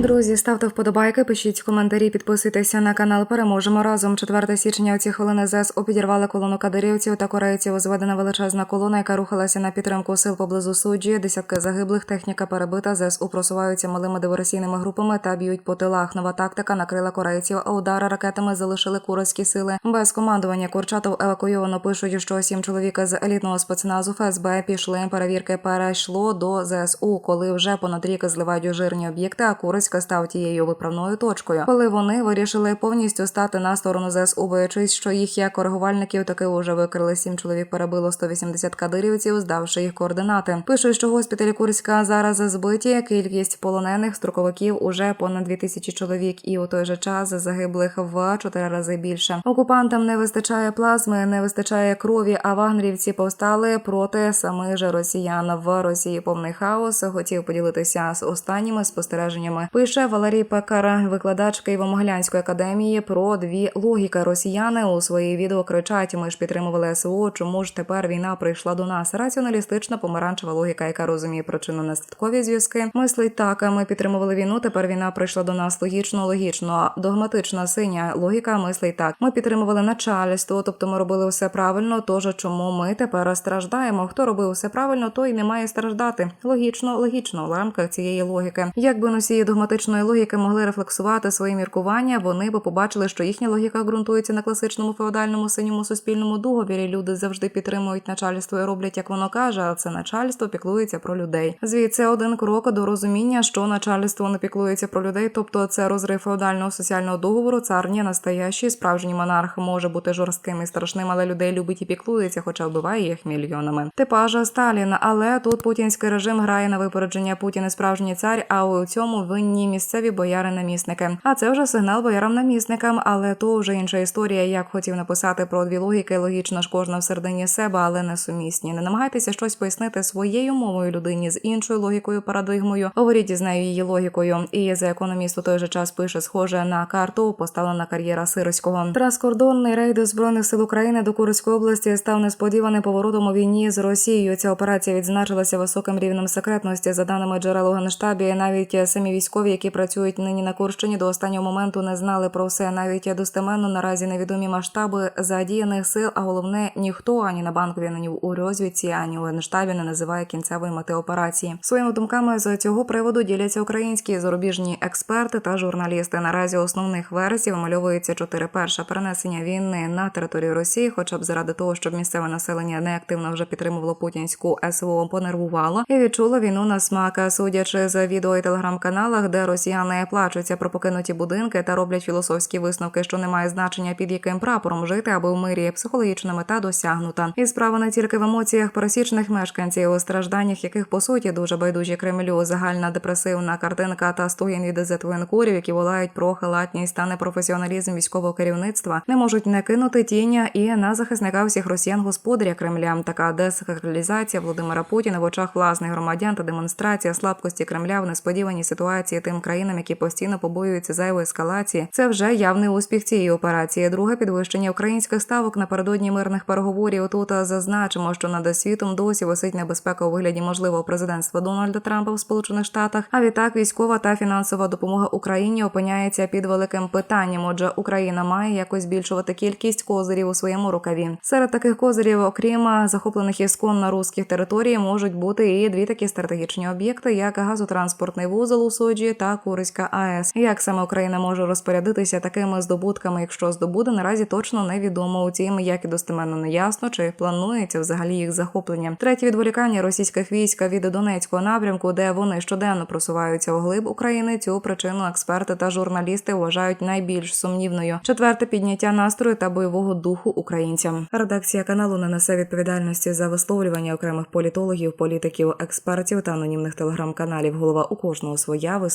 Друзі, ставте вподобайки, пишіть коментарі, підписуйтеся на канал. Переможемо разом. 4 січня у ці хвилини ЗСУ підірвали колону кадирівців та корейців. Зведена величезна колона, яка рухалася на підтримку сил поблизу суджі. Десятки загиблих, техніка перебита. ЗСУ просуваються малими диверсійними групами та б'ють по тилах. Нова тактика накрила корейців, а удари ракетами залишили курські сили. Без командування Курчатов евакуйовано пишуть, що сім чоловік з елітного спецназу ФСБ пішли. Перевірки перейшло до ЗСУ, коли вже понад рік зливають жирні об'єкти. А Курська став тією виправною точкою. Коли вони вирішили повністю стати на сторону ЗСУ, боячись, що їх як коригувальників таки уже викрили. Сім чоловік перебило 180 кадирівців, здавши їх координати. Пишуть, що госпіталі Курська зараз збиті. Кількість полонених строковиків уже понад 2000 чоловік, і у той же час загиблих в чотири рази більше. Окупантам не вистачає плазми, не вистачає крові. А вагнерівці повстали проти самих же росіян. В Росії повний хаос. Хотів поділитися з останніми спостереженнями. Пише Валерій Пекар, викладач Києво-Могилянської академії, про дві логіки. Росіяни у своїй відео кричать: Ми ж підтримували СВО. Чому ж тепер війна прийшла до нас? Раціоналістична помаранчева логіка, яка розуміє причину наслідкові зв'язки. Мислить так. Ми підтримували війну. Тепер війна прийшла до нас. Логічно, логічно. Догматична синя логіка мислить так. Ми підтримували начальство, тобто ми робили все правильно. Тож чому ми тепер страждаємо? Хто робив все правильно, той не має страждати. Логічно, логічно в рамках цієї логіки. Якби носії догматичної логіки могли рефлексувати свої міркування, вони би побачили, що їхня логіка ґрунтується на класичному феодальному синьому суспільному договірі. Люди завжди підтримують начальство і роблять, як воно каже, а це начальство піклується про людей. Звідси один крок до розуміння, що начальство не піклується про людей, тобто це розрив феодального соціального договору. Цар не настоящий, справжній монарх може бути жорстким і страшним, але людей любить і піклується, хоча вбиває їх мільйонами. Типажа Сталіна, але тут путінський режим грає на випередження Путін і справжній цар. А у цьому винні місцеві бояри-намісники. А це вже сигнал боярам-намісникам, але то вже інша історія. Як хотів написати про дві логіки, логічно ж кожна всередині себе, але не сумісні. Не намагайтеся щось пояснити своєю мовою людині з іншою логікою, парадигмою. Говоріть із нею її логікою. І за економіст у той же час пише схоже на карту, поставлена кар'єра Сирського. Транскордонний рейд збройних сил України до Курської області став несподіваним поворотом у війні з Росією. Ця операція відзначилася високим рівнем секретності. За даними джерел у Генштабі, навіть самі військові, які працюють нині на Курщині, до останнього моменту не знали про все. Навіть достеменно наразі невідомі масштаби задіяних сил. А головне, ніхто ані на банкові, ані у розвідці, ані у Генштабі не називає кінцевої мети операції. Своїми думками з цього приводу діляться українські зарубіжні експерти та журналісти. Наразі основних версій вимальовується чотири перша перенесення війни на територію Росії, хоча б заради того, щоб місцеве населення неактивно вже підтримувало путінську СВО, понервувало і відчуло війну на смак. Судячи за відео і телеграм-каналах, де росіяни плачуться про покинуті будинки та роблять філософські висновки, що немає значення під яким прапором жити, аби в мирі психологічна мета досягнута. І справа не тільки в емоціях пересічних мешканців, у стражданнях, яких по суті дуже байдужі Кремлю, загальна депресивна картинка та стогін від зетвоєнкурів, які волають про халатність та непрофесіоналізм військового керівництва, не можуть не кинути тіня і на захисника всіх росіян господаря Кремля. Така десакралізація Володимира Путіна в очах власних громадян та демонстрація слабкості Кремля в несподіваній ситуації тим країнам, які постійно побоюються зайвої ескалації. Це вже явний успіх цієї операції. Друге підвищення українських ставок напередодні мирних переговорів. Тут зазначимо, що над світом досі висить небезпека у вигляді можливого президентства Дональда Трампа в Сполучених Штатах. А відтак військова та фінансова допомога Україні опиняється під великим питанням. Отже, Україна має якось збільшувати кількість козирів у своєму рукаві. Серед таких козирів, окрім захоплених іскон на руських території, можуть бути і дві такі стратегічні об'єкти, як газотранспортний вузол у Соджі та Курська АЕС. Як саме Україна може розпорядитися такими здобутками, якщо здобуде, наразі точно невідомо. Утім, як і достеменно не ясно, чи планується взагалі їх захоплення. Третє відволікання російських військ від Донецького напрямку, де вони щоденно просуваються у глиб України. Цю причину експерти та журналісти вважають найбільш сумнівною. Четверте підняття настрою та бойового духу українцям. Редакція каналу не несе відповідальності за висловлювання окремих політологів, політиків, експертів та анонімних телеграм-каналів. Голова у кожного своя